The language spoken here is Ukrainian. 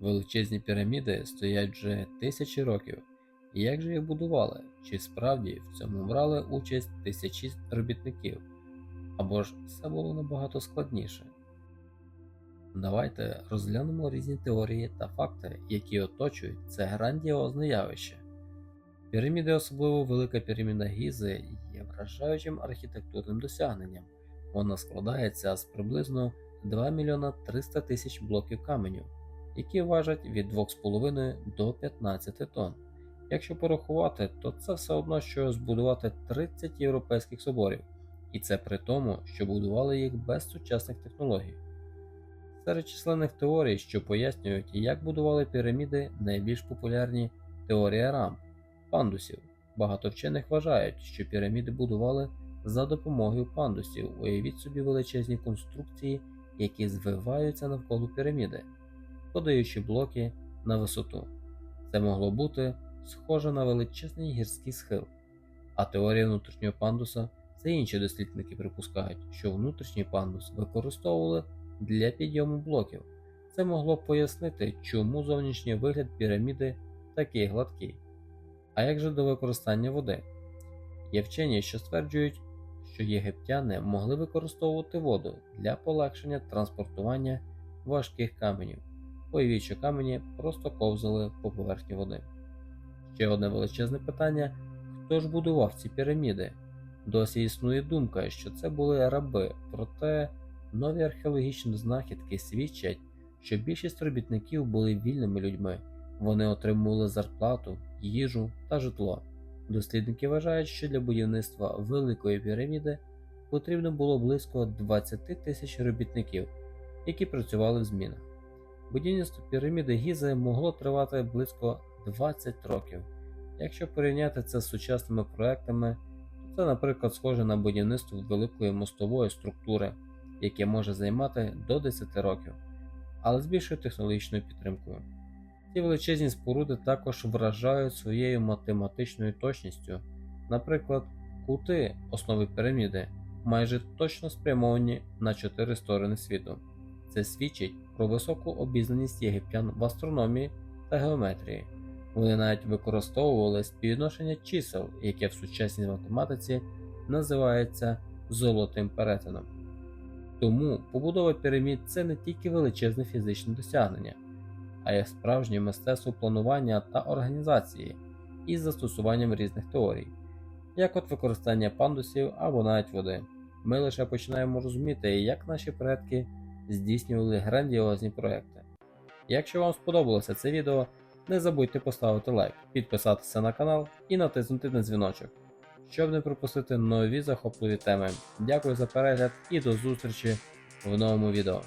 Величезні піраміди стоять вже тисячі років. Як же їх будували? Чи справді в цьому брали участь тисячі робітників? Або ж все було набагато складніше? Давайте розглянемо різні теорії та факти, які оточують це грандіозне явище. Піраміди, особливо велика піраміда Гізи, є вражаючим архітектурним досягненням. Вона складається з приблизно 2 мільйона 300 тисяч блоків каменю, які важать від 2,5 до 15 тонн. Якщо порахувати, то це все одно, що збудувати 30 європейських соборів, і це при тому, що будували їх без сучасних технологій. Серед численних теорій, що пояснюють, як будували піраміди, найбільш популярні теорія рам, пандусів. Багато вчених вважають, що піраміди будували за допомогою пандусів. Уявіть собі величезні конструкції, які звиваються навколо піраміди, подаючи блоки на висоту. Це могло бути схоже на величезний гірський схил. А теорія внутрішнього пандуса це інші дослідники припускають, що внутрішній пандус використовували для підйому блоків. Це могло б пояснити, чому зовнішній вигляд піраміди такий гладкий. А як же до використання води? Є вчені, що стверджують, що єгиптяни могли використовувати воду для полегшення транспортування важких каменів, уявіть, камені просто ковзали по поверхні води. Ще одне величезне питання: хто ж будував ці піраміди? Досі існує думка, що це були раби, проте нові археологічні знахідки свідчать, що більшість робітників були вільними людьми, вони отримували зарплату, їжу та житло. Дослідники вважають, що для будівництва Великої піраміди потрібно було близько 20 тисяч робітників, які працювали в змінах. Будівництво піраміди Гізи могло тривати близько 20 років. Якщо порівняти це з сучасними проектами, то це, наприклад, схоже на будівництво великої мостової структури, яке може займати до 10 років, але з більшою технологічною підтримкою. Ці величезні споруди також вражають своєю математичною точністю. Наприклад, кути основи піраміди майже точно спрямовані на чотири сторони світу. Це свідчить про високу обізнаність єгиптян в астрономії та геометрії. Вони навіть використовували співвідношення чисел, яке в сучасній математиці називається золотим перетином. Тому побудова пірамід це не тільки величезне фізичне досягнення, а й справжнє мистецтво планування та організації із застосуванням різних теорій, як от використання пандусів або навіть води. Ми лише починаємо розуміти, як наші предки здійснювали грандіозні проекти. Якщо вам сподобалося це відео, не забудьте поставити лайк, підписатися на канал і натиснути на дзвіночок, щоб не пропустити нові захопливі теми. Дякую за перегляд і до зустрічі в новому відео.